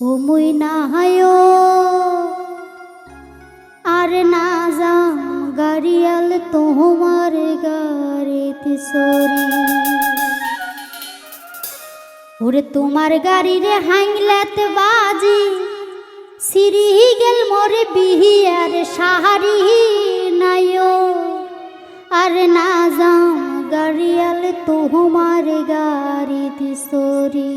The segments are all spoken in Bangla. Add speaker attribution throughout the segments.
Speaker 1: ও মুই না হায় আর না যাম গাড়িয়াল তোমার গাড়িতে সরি। ওরে তোমার গাড়িরে হাইলাতে বাজি সিরি গেল মোরে বিহি আর সাহারি নাইও। আর না যাম গাড়িয়াল তোমার গাড়িতে সরি।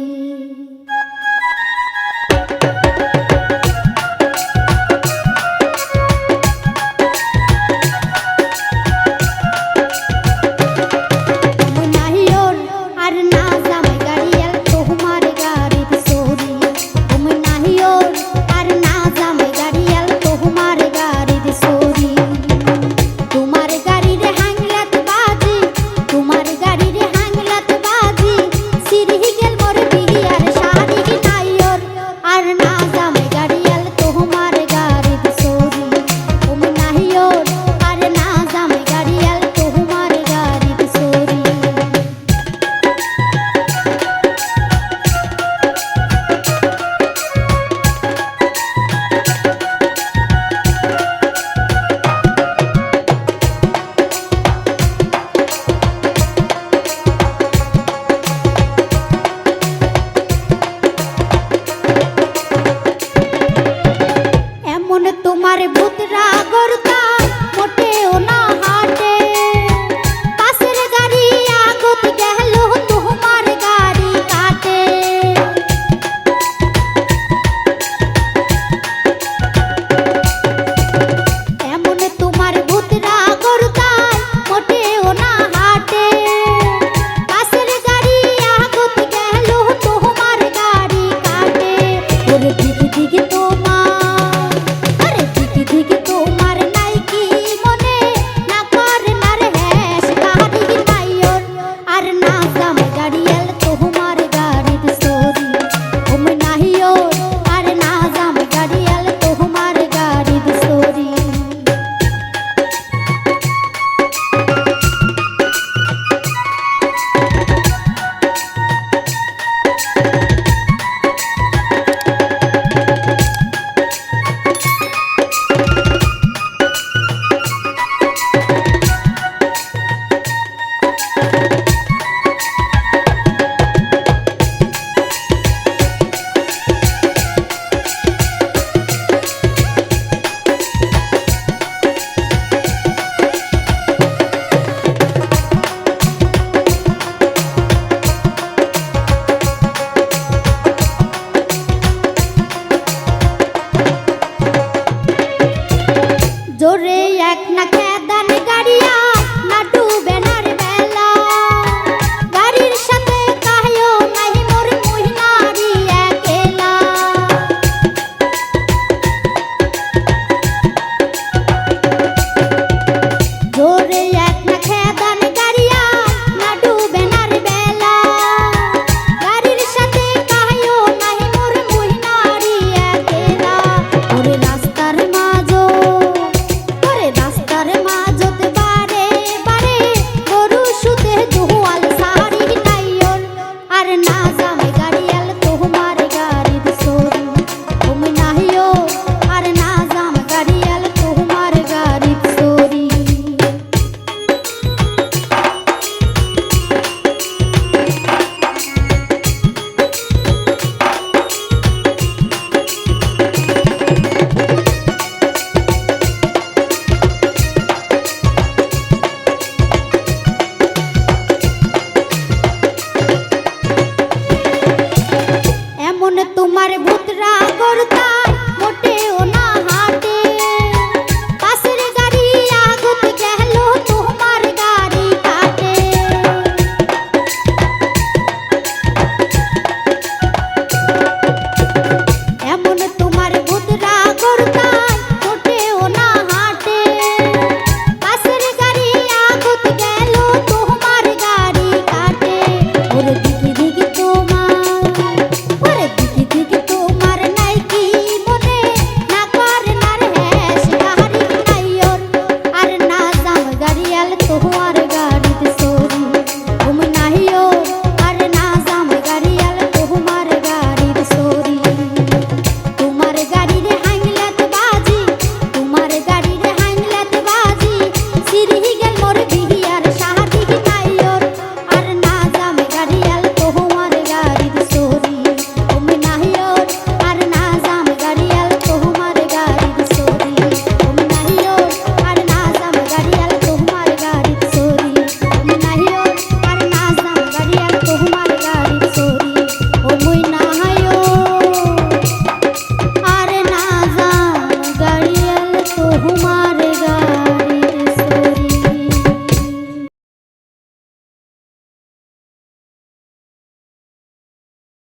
Speaker 1: জোরে এক না খেদান গাড়িয়া